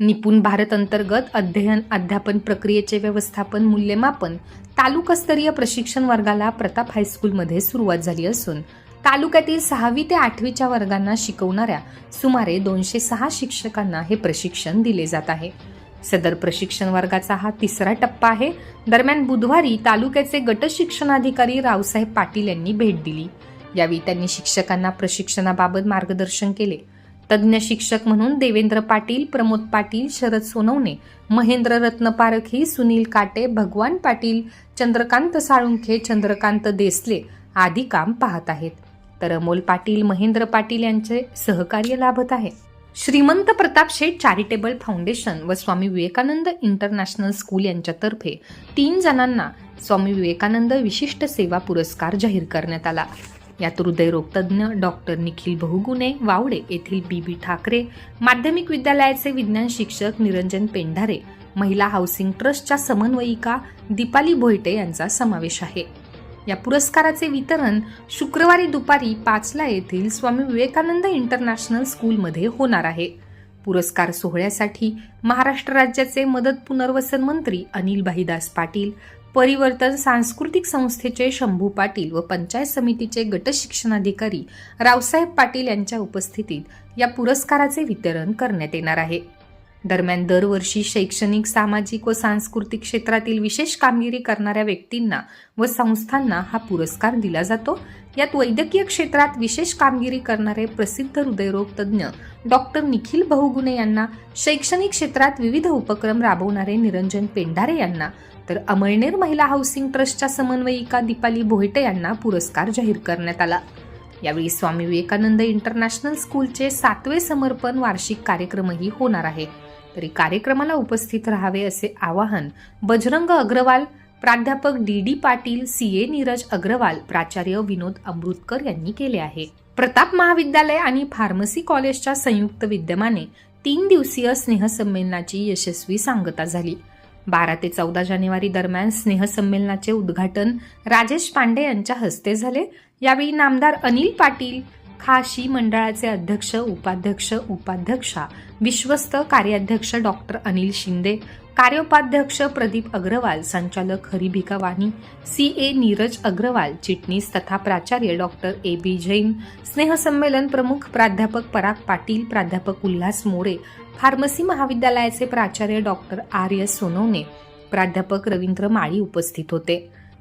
निपुण भारत अंतर्गत अध्ययन अध्यापन प्रक्रियेचे व्यवस्थापन मूल्यमापन तालुकास्तरीय प्रशिक्षण वर्गाला प्रताप हायस्कूलमध्ये सुरुवात झाली असून तालुक्यातील सहावी ते आठवीच्या वर्गांना शिकवणाऱ्या सुमारे दोनशे सहा शिक्षकांना हे प्रशिक्षण दिले जात आहे. सदर प्रशिक्षण वर्गाचा हा तिसरा टप्पा आहे. दरम्यान बुधवारी तालुक्याचे गट शिक्षणाधिकारी रावसाहेब पाटील यांनी भेट दिली. यावेळी त्यांनी शिक्षकांना प्रशिक्षणाबाबत मार्गदर्शन केले. तज्ज्ञ शिक्षक म्हणून देवेंद्र पाटील प्रमोद पाटील शरद सोनवणे महेंद्र रत्न पारखी सुनील काटे भगवान पाटील चंद्रकांत साळुंखे चंद्रकांत देसले आदी काम पाहत आहेत. तर अमोल पाटील महेंद्र पाटील यांचे सहकार्य लाभत आहे. श्रीमंत प्रताप शेठ चॅरिटेबल फाउंडेशन व स्वामी विवेकानंद इंटरनॅशनल स्कूल यांच्यातर्फे तीन जणांना स्वामी विवेकानंद विशिष्ट सेवा पुरस्कार जाहीर करण्यात आला. यात हृदयरोगतज्ञ डॉक्टर निखिल बहुगुणे वावडे येथील बी बी ठाकरे माध्यमिक विद्यालयाचे विज्ञान शिक्षक निरंजन पेंढारे महिला हाऊसिंग ट्रस्टच्या समन्वयिका दीपाली भोईटे यांचा समावेश आहे. या पुरस्काराचे वितरण शुक्रवारी दुपारी पाचला येथील स्वामी विवेकानंद इंटरनॅशनल स्कूलमध्ये होणार आहे. पुरस्कार सोहळ्यासाठी महाराष्ट्र राज्याचे मदत पुनर्वसन मंत्री अनिल भाईदास पाटील परिवर्तन सांस्कृतिक संस्थेचे शंभू पाटील व पंचायत समितीचे गट शिक्षणाधिकारी रावसाहेब पाटील यांच्या उपस्थितीत या पुरस्काराचे वितरण करण्यात येणार आहे. दरम्यान दरवर्षी शैक्षणिक सामाजिक व सांस्कृतिक क्षेत्रातील विशेष कामगिरी करणाऱ्या व्यक्तींना व संस्थांना हा पुरस्कार दिला जातो. यात वैद्यकीय क्षेत्रात विशेष कामगिरी करणारे प्रसिद्ध हृदयरोग तज्ज्ञ डॉक्टर निखिल बहुगुणे यांना शैक्षणिक क्षेत्रात विविध उपक्रम राबवणारे निरंजन पेंढारे यांना तर अमळनेर महिला हाऊसिंग ट्रस्टच्या समन्वयिका दीपाली भोयटे यांना पुरस्कार जाहीर करण्यात आला. यावेळी स्वामी विवेकानंद इंटरनॅशनल स्कूलचे सातवे समर्पण वार्षिक कार्यक्रमही होणार आहे. तरी कार्यक्रमाला उपस्थित राहावे असे आवाहन बजरंग अग्रवाल प्राध्यापक D D Patil C A Neeraj Agrawal प्राचार्य विनोद अमृतकर यांनी केले आहे. प्रताप महाविद्यालय आणि फार्मसी कॉलेजच्या संयुक्त विद्यमाने तीन दिवसीय स्नेहसंमेलनाची यशस्वी सांगता झाली. बारा ते चौदा जानेवारी दरम्यान स्नेहसंमेलनाचे उद्घाटन राजेश पांडे यांच्या हस्ते झाले. यावेळी नामदार अनिल पाटील खाशी मंडळाचे अध्यक्ष उपाध्यक्ष उपाध्यक्षा विश्वस्त कार्याध्यक्ष डॉक्टर अनिल शिंदे कार्योपाध्यक्ष प्रदीप अग्रवाल संचालक हरिभिका वाणी सी ए नीरज अग्रवाल चिटणीस तथा प्राचार्य डॉक्टर ए बी जैन स्नेहसंमेलन प्रमुख प्राध्यापक पराग पाटील प्राध्यापक उल्हास मोरे फार्मसी महाविद्यालयाचे प्राचार्य डॉक्टर आर्य सोनवणे प्राध्यापक रवींद्र माळी उपस्थित होते.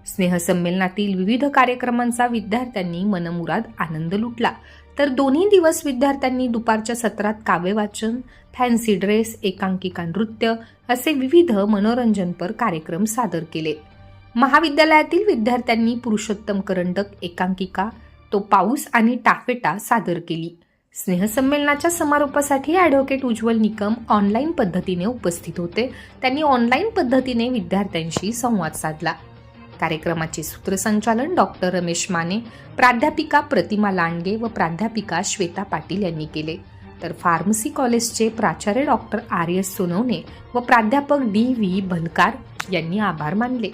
स्नेहसंमेलनातील विविध कार्यक्रमांचा विद्यार्थ्यांनी मनमुराद आनंद लुटला. तर दोन्ही दिवस विद्यार्थ्यांनी दुपारच्या सत्रात काव्यवाचन फॅन्सी ड्रेस एकांकिका नृत्य असे विविध मनोरंजनपर कार्यक्रम सादर केले. महाविद्यालयातील विद्यार्थ्यांनी पुरुषोत्तम करंडक एकांकिका तो पाऊस आणि टाफेटा सादर केली. स्नेहसंमेलनाच्या समारोपासाठी ॲडव्होकेट उज्ज्वल निकम ऑनलाईन पद्धतीने उपस्थित होते. त्यांनी ऑनलाईन पद्धतीने विद्यार्थ्यांशी संवाद साधला. कार्यक्रमाचे सूत्रसंचालन डॉक्टर रमेश माने प्राध्यापिका प्रतिमा लांडगे व प्राध्यापिका श्वेता पाटील यांनी केले. तर फार्मसी कॉलेजचे प्राचार्य डॉक्टर आर एस सोनवणे व प्राध्यापक डी व्ही भलकार यांनी आभार मानले.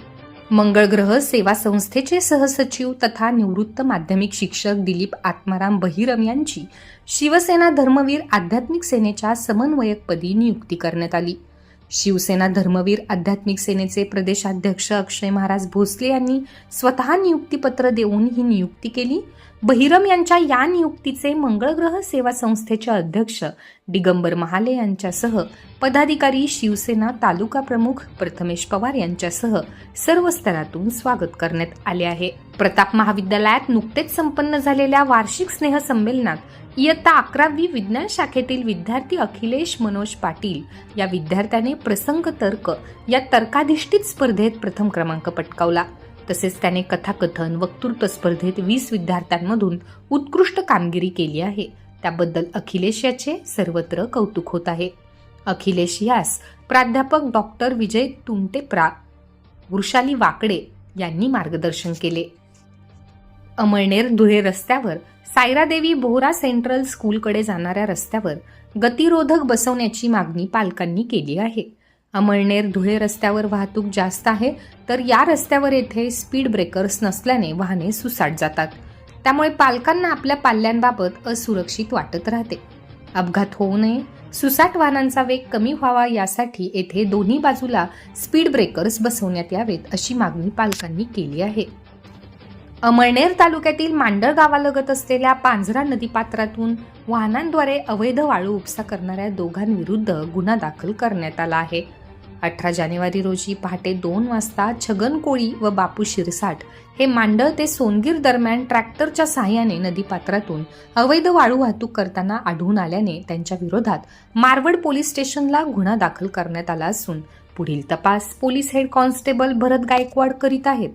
मंगळग्रह सेवा संस्थेचे सहसचिव तथा निवृत्त माध्यमिक शिक्षक दिलीप आत्माराम बहिरम यांची शिवसेना धर्मवीर आध्यात्मिक सेनेच्या समन्वयकपदी नियुक्ती करण्यात आली. शिवसेना धर्मवीर आध्यात्मिक सेनेचे प्रदेशाध्यक्ष अक्षय महाराज भोसले यांनी स्वतः नियुक्तीपत्र देऊन ही नियुक्ती केली. बहिरम यांच्या या नियुक्तीचे मंगळग्रह सेवा संस्थेचे अध्यक्ष दिगंबर महाले यांच्यासह पदाधिकारी शिवसेना तालुका प्रमुख प्रथमेश पवार यांच्यासह सर्व स्तरातून स्वागत करण्यात आले आहे. प्रताप महाविद्यालयात नुकतेच संपन्न झालेल्या वार्षिक स्नेह संमेलनात इयत्ता अकरावी विज्ञान शाखेतील विद्यार्थी अखिलेश मनोज पाटील या विद्यार्थ्याने प्रसंग तर्क या तर्काधिष्ठित स्पर्धेत प्रथम क्रमांक पटकावला. तसेच त्याने कथाकथन वक्तृत्व स्पर्धेत वीस विद्यार्थ्यांमधून उत्कृष्ट कामगिरी केली आहे. त्याबद्दल अखिलेश याचे सर्वत्र कौतुक होत आहे. अखिलेश यास प्राध्यापक डॉक्टर विजय तुमटेप्रा वृषाली वाकडे यांनी मार्गदर्शन केले. अमळनेर धुळे रस्त्यावर सायरादेवी बोहरा सेंट्रल स्कूलकडे जाणाऱ्या रस्त्यावर गतिरोधक बसवण्याची मागणी पालकांनी केली आहे. अमळनेर धुळे रस्त्यावर वाहतूक जास्त आहे तर या रस्त्यावर येथे स्पीड ब्रेकर्स नसल्याने वाहने सुसाट जातात. त्यामुळे पालकांना आपल्या पाल्यांबाबत असुरक्षित वाटत राहते. अपघात होऊ नये सुसाट वाहनांचा वेग कमी व्हावा यासाठी येथे दोन्ही बाजूला स्पीड ब्रेकर्स बसवण्यात यावेत अशी मागणी पालकांनी केली आहे. अमळनेर तालुक्यातील मांडळ गावालगत असलेल्या पांझरा नदीपात्रातून वाहनांद्वारे अवैध वाळू उपसा करणाऱ्या दोघांविरुद्ध गुन्हा दाखल करण्यात आला आहे. अठरा जानेवारी रोजी पहाटे दोन वाजता छगन कोळी व बापू शिरसाट हे मांडळ ते सोनगीर दरम्यान ट्रॅक्टरच्या सहाय्याने नदीपात्रातून अवैध वाळू वाहतूक करताना आढळून आल्याने त्यांच्या विरोधात मारवड पोलीस स्टेशनला गुन्हा दाखल करण्यात आला असून पुढील तपास police head constable Bharat Gaikwad करीत आहेत.